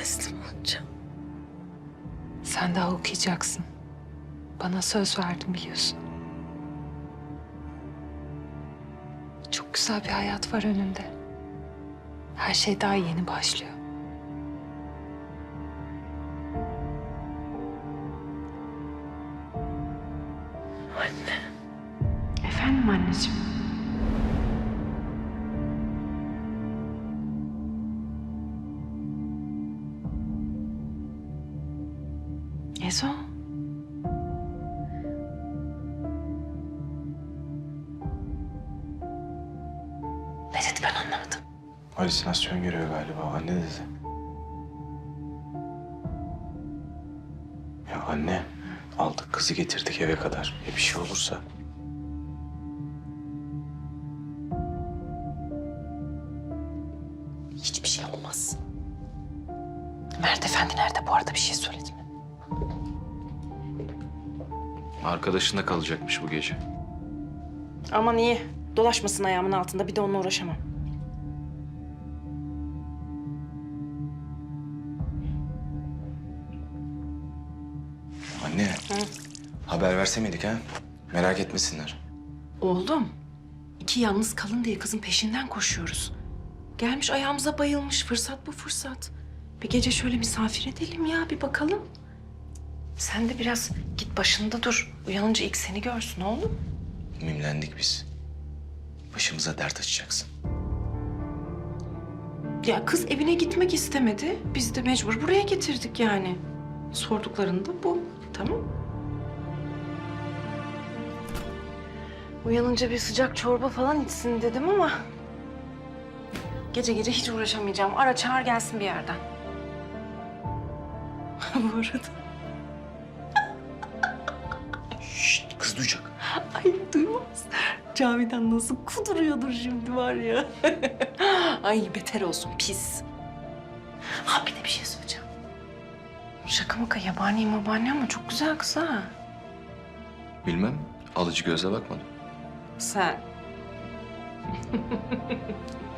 teslim olacağım. Sen daha okuyacaksın. Bana söz verdin biliyorsun. Çok güzel bir hayat var önünde. Her şey daha yeni başlıyor. Ben anlamadım. Halüsinasyon görüyor galiba. Anne dedi. Ya anne, aldık kızı getirdik eve kadar. Ya bir şey olursa? Hiçbir şey olmaz. Mert Efendi nerede bu arada bir şey söyledi mi? Arkadaşında kalacakmış bu gece. Aman iyi. Dolaşmasın ayağımın altında. Bir de onunla uğraşamam. Haber verse miydik ha? Merak etmesinler. Oğlum, iki yalnız kalın diye kızın peşinden koşuyoruz. Gelmiş ayağımıza bayılmış. Fırsat bu fırsat. Bir gece şöyle misafir edelim ya, bir bakalım. Sen de biraz git başında dur. Uyanınca ilk seni görsün oğlum. Mimlendik biz. Başımıza dert açacaksın. Ya kız evine gitmek istemedi. Biz de mecbur buraya getirdik yani. Sorduklarında bu. Tamam. Uyanınca bir sıcak çorba falan içsin dedim ama... Gece gece hiç uğraşamayacağım. Ara çağır gelsin bir yerden. bu arada... Şşt, kız duyacak. Ay duymaz. Cavidan nasıl kuduruyordur şimdi var ya. Ay beter olsun pis. Ha bir de bir şey söyleyeceğim. Şaka maka yabani mabani ama çok güzel kız ha. Bilmem, alıcı göze bakmadım. 三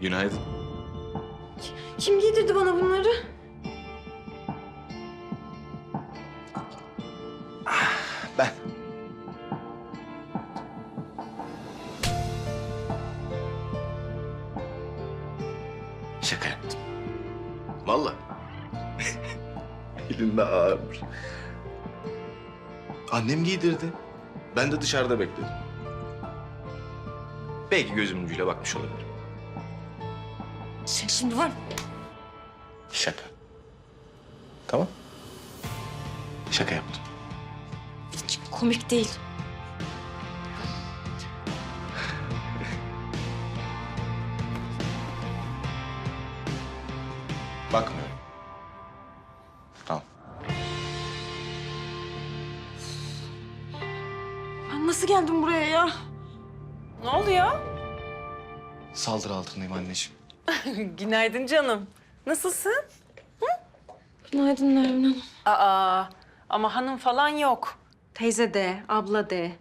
Günaydın. Kim giydirdi bana bunları? Ben. Şaka yaptım. Vallahi. Elinde ağırmış. Annem giydirdi. Ben de dışarıda bekledim. Belki gözümün ucuyla bakmış olabilirim. Şimdi var. Şaka. Tamam. Şaka yaptım. Hiç komik değil. Bakmıyorum. Tamam. Ben nasıl geldim buraya ya? Ne oluyor? Saldırı altındayım anneciğim. Günaydın canım. Nasılsın? Günaydın Nermin Hanım. Aa, ama hanım falan yok. Teyze de, abla de.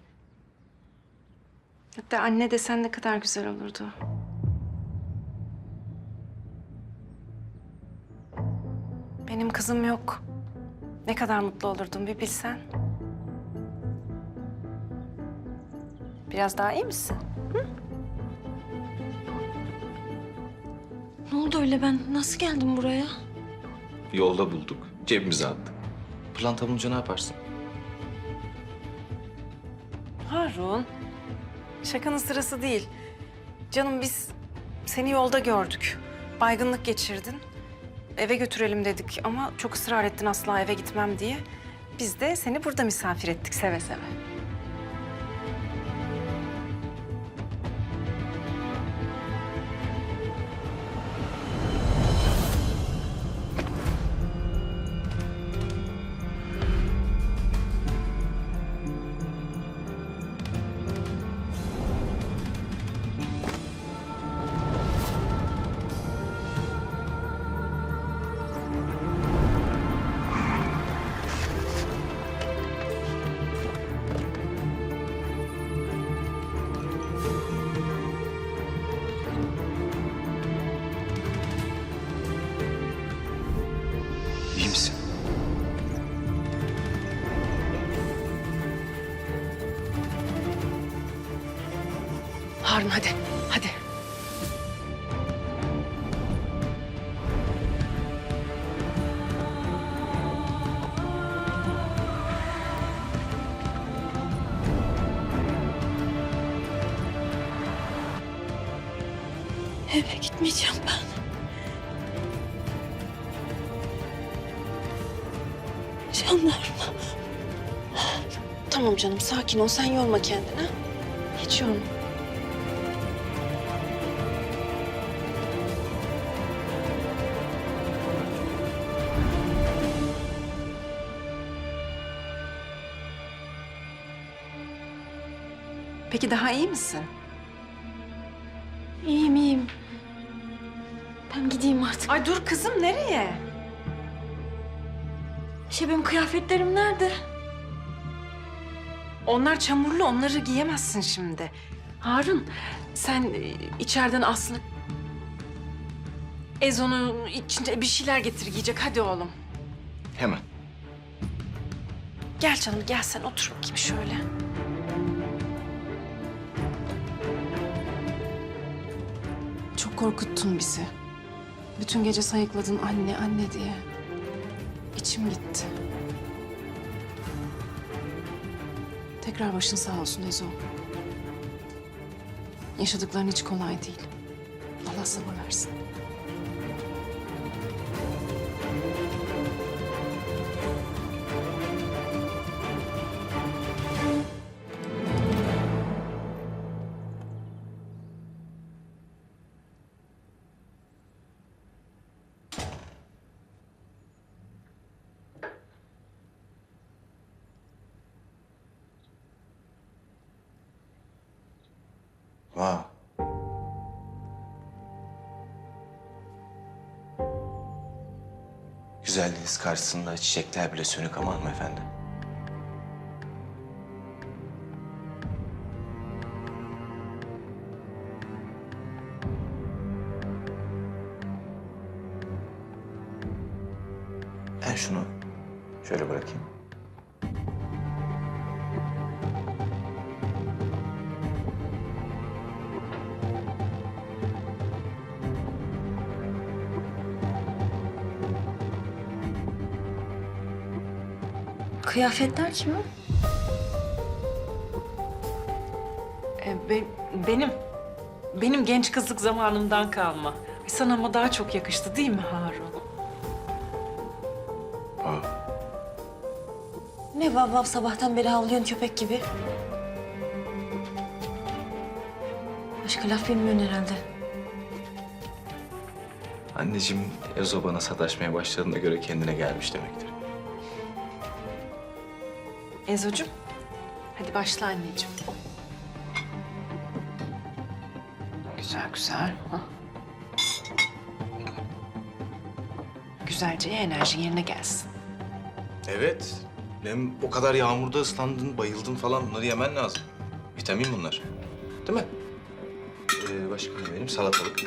Hatta anne desen ne kadar güzel olurdu. Benim kızım yok. Ne kadar mutlu olurdum bir bilsen. Biraz daha iyi misin? Ne oldu öyle ben nasıl geldim buraya? Yolda bulduk. Cebimize attık. Pırlanta bulunca ne yaparsın? Harun, şakanın sırası değil. Canım biz seni yolda gördük. Baygınlık geçirdin. Eve götürelim dedik ama çok ısrar ettin asla eve gitmem diye. Biz de seni burada misafir ettik seve seve. Harun hadi, hadi. Eve gitmeyeceğim ben. Jandarma. Tamam canım sakin ol sen yorma kendini. Hiç yorma. Peki daha iyi misin? İyiyim iyiyim. Ben gideyim artık. Ay dur kızım nereye? Şey benim kıyafetlerim nerede? Onlar çamurlu, onları giyemezsin şimdi. Harun, sen e, içeriden Aslı... Ezo'nun içinde bir şeyler getir giyecek. Hadi oğlum. Hemen. Gel canım, gel sen otur bakayım şöyle. Korkuttun bizi. Bütün gece sayıkladın anne, anne diye. İçim gitti. Tekrar başın sağ olsun Ezo. Yaşadıkların hiç kolay değil. Allah sabır versin. Güzelliğiniz karşısında çiçekler bile sönük ama hanımefendi. Ben şunu şöyle bırakayım. Kıyafetler kimin? Ee, be- benim, benim genç kızlık zamanımdan kalma. Ay, Sana ama daha çok yakıştı değil mi Harun? Aa, Ne vav vav sabahtan beri havlıyorsun köpek gibi? Başka laf bilmiyorsun herhalde. anneciğim Ezo bana sataşmaya başladığına göre kendine gelmiş demektir. Ezocuğum, hadi başla anneciğim. Güzel güzel. Hah. Güzelce ye, enerjin yerine gelsin. Evet. Hem o kadar yağmurda ıslandın, bayıldın falan. Bunları yemen lazım. Vitamin bunlar. Değil mi? Ee, başka ne vereyim? Salatalık.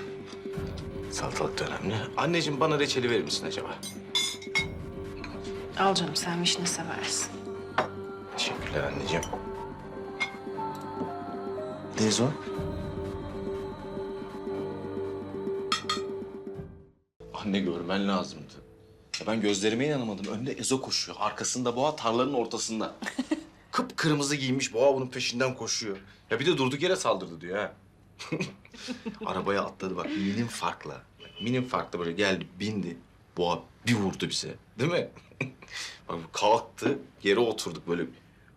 Salatalık da önemli. Anneciğim bana reçeli verir misin acaba? Al canım, sen vişne seversin. Teşekkürler anneciğim. Dezo. Anne görmen lazımdı. Ya ben gözlerime inanamadım. Önde Ezo koşuyor. Arkasında boğa tarlanın ortasında. Kıpkırmızı giymiş boğa bunun peşinden koşuyor. Ya bir de durduk yere saldırdı diyor ha. Arabaya atladı bak minim farkla. Minim farkla böyle geldi bindi. Boğa bir vurdu bize. Değil mi? Bak kalktı, yere oturduk böyle.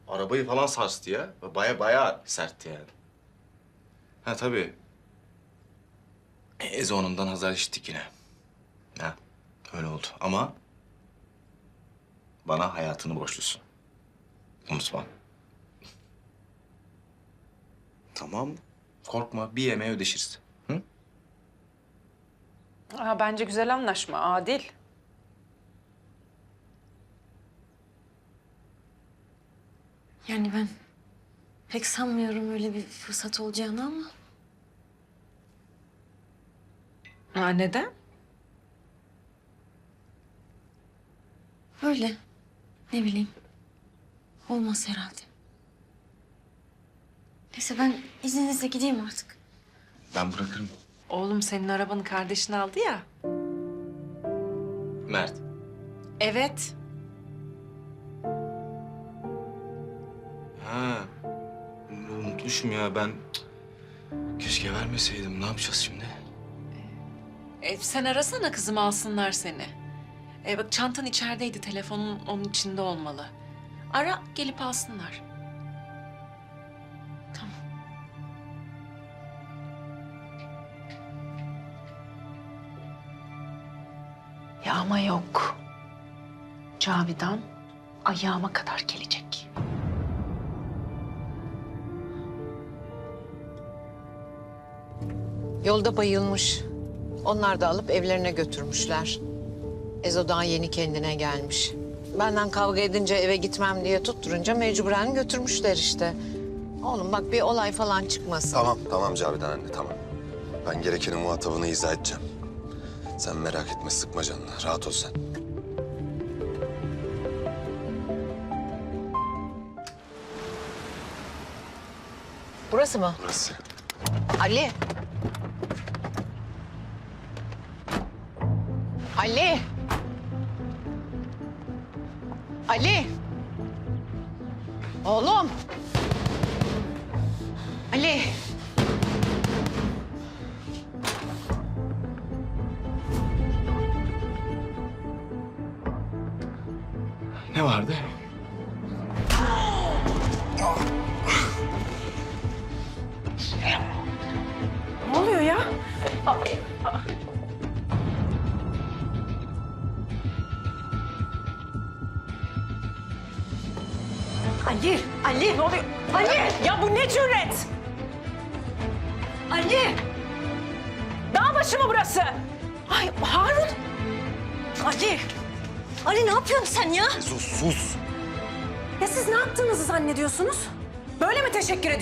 Arabayı falan sarstı ya. Baya baya sertti yani. Ha tabii. E, Ezo onundan hazar işittik yine. Ha, öyle oldu. Ama bana hayatını borçlusun. Unutma. tamam. Korkma. Bir yemeğe ödeşiriz. Hı? Aa, bence güzel anlaşma, adil. Yani ben pek sanmıyorum öyle bir fırsat olacağını ama. Aa, neden? Öyle. Ne bileyim. Olmaz herhalde. Neyse ben izninizle gideyim artık. Ben bırakırım. Oğlum senin arabanı kardeşin aldı ya. Mert. Evet. Ha. Unutmuşum ya ben. Keşke vermeseydim. Ne yapacağız şimdi? E, sen arasana kızım alsınlar seni. E, bak çantan içerideydi, telefonun onun içinde olmalı. Ara, gelip alsınlar. Ya ama yok. Cavidan ayağıma kadar gelecek. Yolda bayılmış. Onlar da alıp evlerine götürmüşler. Ezo daha yeni kendine gelmiş. Benden kavga edince eve gitmem diye tutturunca mecburen götürmüşler işte. Oğlum bak bir olay falan çıkmasın. Tamam, tamam Cavidan anne, tamam. Ben gerekeni muhatabına izah edeceğim. Sen merak etme, sıkma canını. Rahat ol sen. Burası mı? Burası. Ali. Ali. Ali. Oğlum. Ali.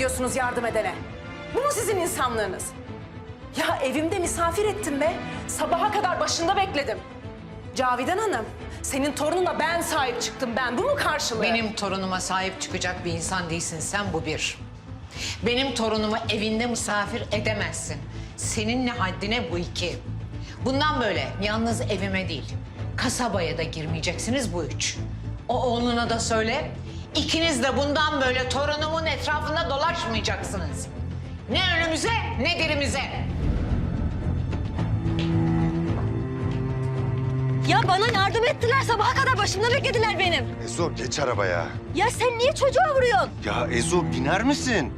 Ediyorsunuz yardım edene? Bu mu sizin insanlığınız? Ya evimde misafir ettim be. Sabaha kadar başında bekledim. Cavidan Hanım, senin torununa ben sahip çıktım ben. Bu mu karşılığı? Benim torunuma sahip çıkacak bir insan değilsin sen bu bir. Benim torunumu evinde misafir edemezsin. Seninle haddine bu iki. Bundan böyle yalnız evime değil, kasabaya da girmeyeceksiniz bu üç. O oğluna da söyle, ikiniz de bundan böyle torunumun etrafında dolaşmayacaksınız. Ne önümüze ne dirimize. Ya bana yardım ettiler sabaha kadar başımda beklediler benim. Ezo geç arabaya. Ya sen niye çocuğa vuruyorsun? Ya Ezo biner misin?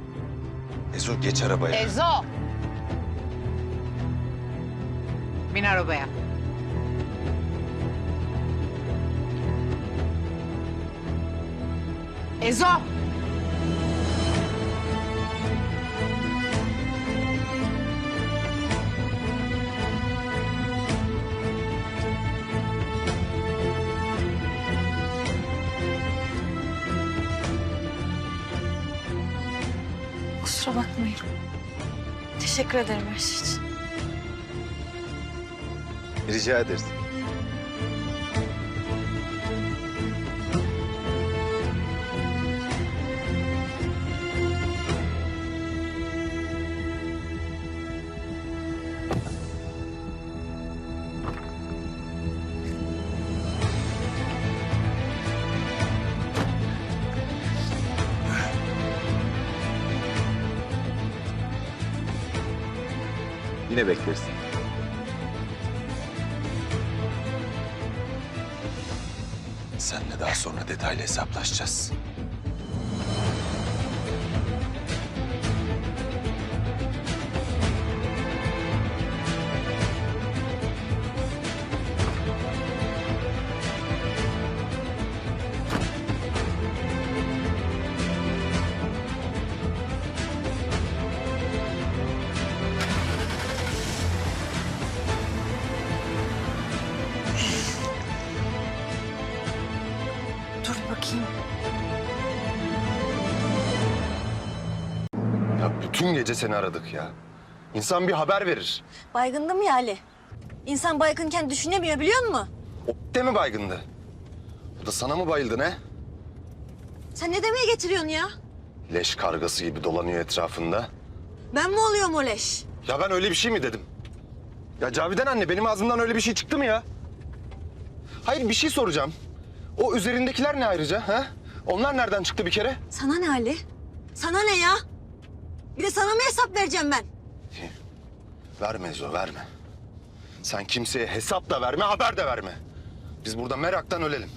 Ezo geç arabaya. Ezo. Bin arabaya. Ezo. Kusura bakmayın. Teşekkür ederim her şey için. Rica ederiz. Yine bekleriz. Senle daha sonra detaylı hesaplaşacağız. Gece seni aradık ya. İnsan bir haber verir. Baygındım ya Ali. İnsan baygınken düşünemiyor biliyor musun? O de mi baygındı? O da sana mı bayıldı ne? Sen ne demeye getiriyorsun ya? Leş kargası gibi dolanıyor etrafında. Ben mi oluyorum o leş? Ya ben öyle bir şey mi dedim? Ya Cavidan anne benim ağzımdan öyle bir şey çıktı mı ya? Hayır bir şey soracağım. O üzerindekiler ne ayrıca ha? Onlar nereden çıktı bir kere? Sana ne Ali? Sana ne ya? Bir de sana mı hesap vereceğim ben? Verme Ezo verme. Sen kimseye hesap da verme haber de verme. Biz burada meraktan ölelim.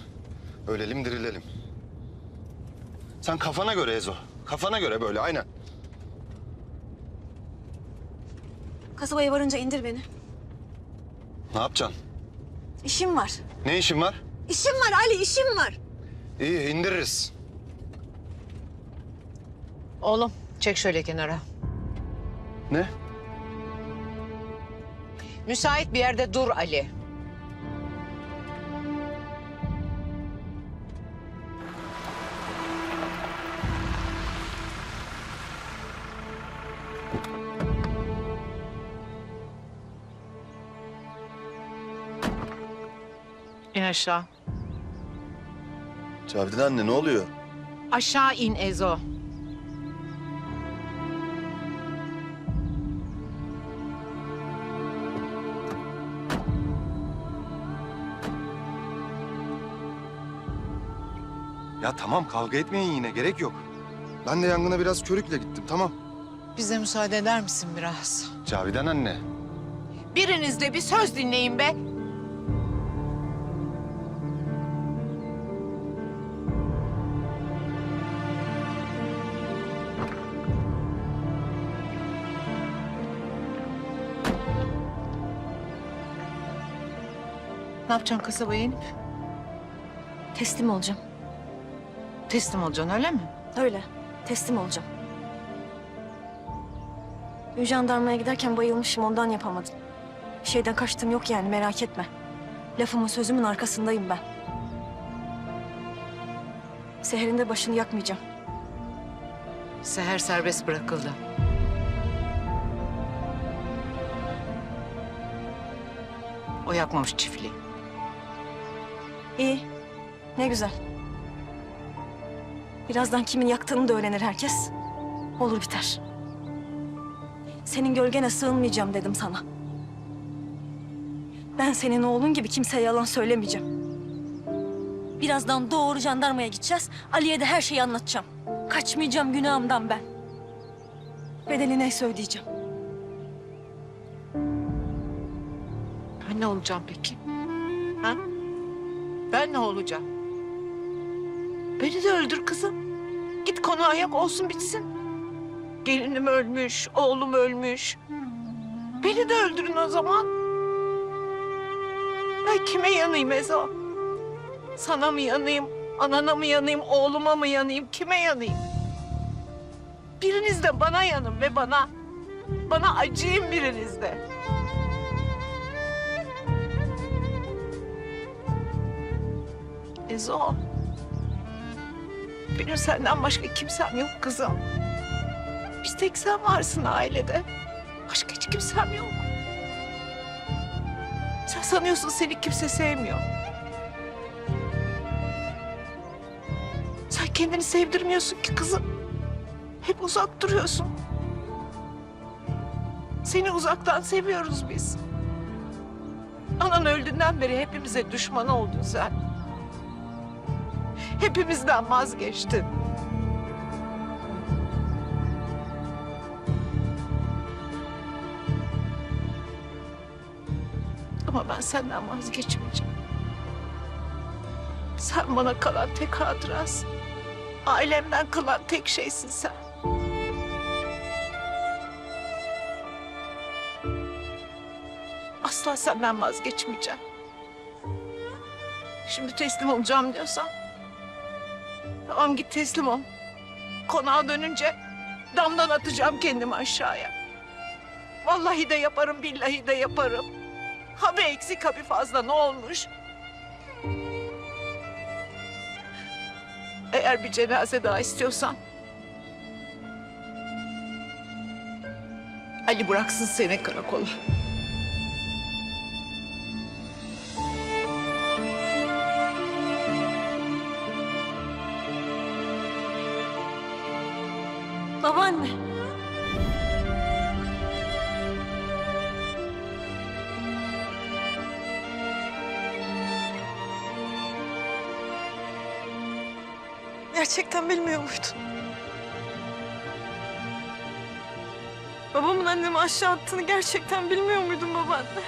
Ölelim dirilelim. Sen kafana göre Ezo. Kafana göre böyle aynen. Kasabaya varınca indir beni. Ne yapacaksın? İşim var. Ne işin var? İşim var Ali, işim var. İyi indiririz. Oğlum çek şöyle kenara. Ne? Müsait bir yerde dur Ali. İn aşağı. Cavidan anne ne oluyor? Aşağı in Ezo. Ya tamam kavga etmeyin yine gerek yok. Ben de yangına biraz körükle gittim tamam. Bize müsaade eder misin biraz? Cavidan anne. Biriniz de bir söz dinleyin be. Ne yapacaksın kasabaya inip? Teslim olacağım. Teslim olacaksın öyle mi? Öyle, teslim olacağım. Dün jandarmaya giderken bayılmışım, ondan yapamadım. Bir şeyden kaçtığım yok yani, merak etme. Lafımın sözümün arkasındayım ben. Seher'in de başını yakmayacağım. Seher serbest bırakıldı. O yakmamış çiftliği. İyi, ne güzel. Birazdan kimin yaktığını da öğrenir herkes. Olur biter. Senin gölgene sığınmayacağım dedim sana. Ben senin oğlun gibi kimseye yalan söylemeyeceğim. Birazdan doğru jandarmaya gideceğiz. Ali'ye de her şeyi anlatacağım. Kaçmayacağım günahımdan ben. Bedeli neyse ödeyeceğim. Ben ne olacağım peki? Ha? Ben ne olacağım? Beni de öldür kızım. Git konağa yak olsun bitsin. Gelinim ölmüş, oğlum ölmüş. Beni de öldürün o zaman. Ben kime yanayım Ezo? Sana mı yanayım, anana mı yanayım, oğluma mı yanayım, kime yanayım? Biriniz de bana yanın ve bana. Bana acıyın biriniz de. Ezo. Benim senden başka kimsem yok kızım. Bir tek sen varsın ailede. Başka hiç kimsem yok. Sen sanıyorsun seni kimse sevmiyor. Sen kendini sevdirmiyorsun ki kızım. Hep uzak duruyorsun. Seni uzaktan seviyoruz biz. Anan öldüğünden beri hepimize düşman oldun sen. Hepimizden vazgeçtin. Ama ben senden vazgeçmeyeceğim. Sen bana kalan tek hatırasın. Ailemden kalan tek şeysin sen. Asla senden vazgeçmeyeceğim. Şimdi teslim olacağım diyorsan. Tamam git teslim ol. Konağa dönünce damdan atacağım kendimi aşağıya. Vallahi de yaparım, billahi de yaparım. Ha bir eksik ha bir fazla ne olmuş? Eğer bir cenaze daha istiyorsan... Ali bıraksın seni karakola. Gerçekten bilmiyor muydun? Babamın annemi aşağı attığını gerçekten bilmiyor muydun babaanne?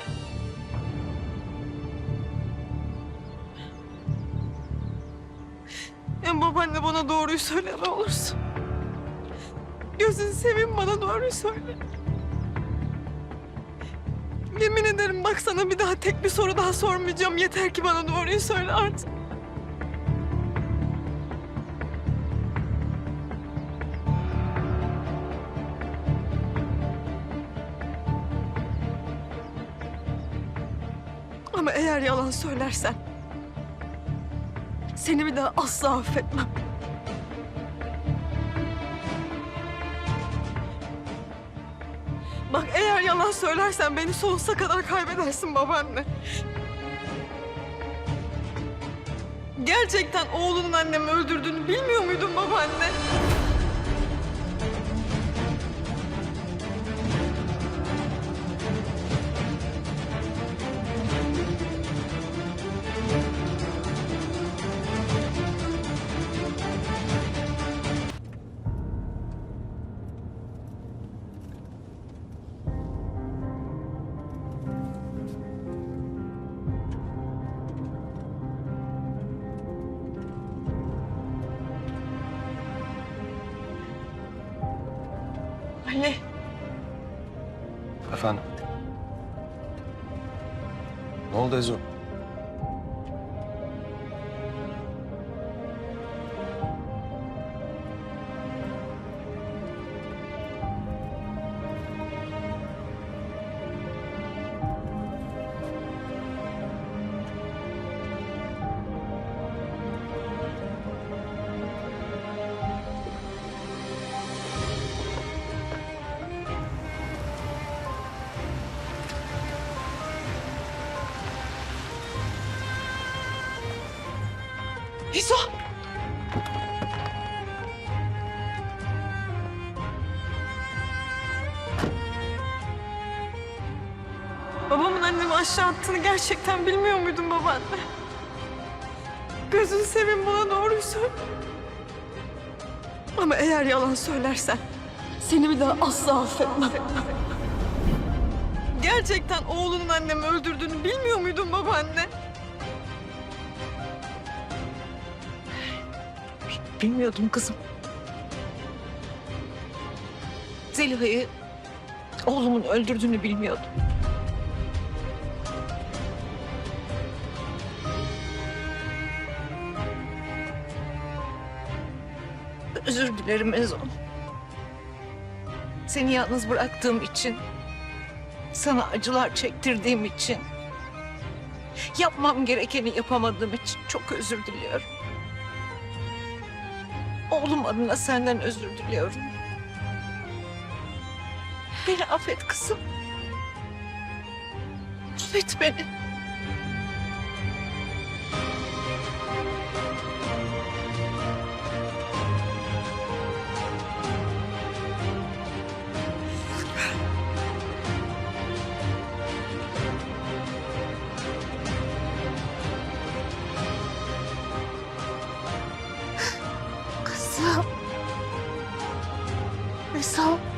Ya babaanne bana doğruyu söyle ne olursun. Gözünü seveyim bana doğruyu söyle. Yemin ederim bak sana bir daha tek bir soru daha sormayacağım. Yeter ki bana doğruyu söyle artık. Eğer yalan söylersen seni bir daha asla affetmem. Bak eğer yalan söylersen beni sonsuza kadar kaybedersin babaanne. Gerçekten oğlunun annemi öldürdüğünü bilmiyor muydun babaanne? Ne İso! Babamın annemi aşağı attığını gerçekten bilmiyor muydun babaanne? Gözünü seveyim bana doğruyu söyle. Ama eğer yalan söylersen seni bir daha asla affetmem. Gerçekten oğlunun annemi öldürdüğünü bilmiyor muydun babaanne? Bilmiyordum kızım. Zeliha'yı oğlumun öldürdüğünü bilmiyordum. Özür dilerim Ezon. Seni yalnız bıraktığım için, sana acılar çektirdiğim için, yapmam gerekeni yapamadığım için çok özür diliyorum. Oğlum adına senden özür diliyorum. Beni affet kızım. Affet beni. Esam.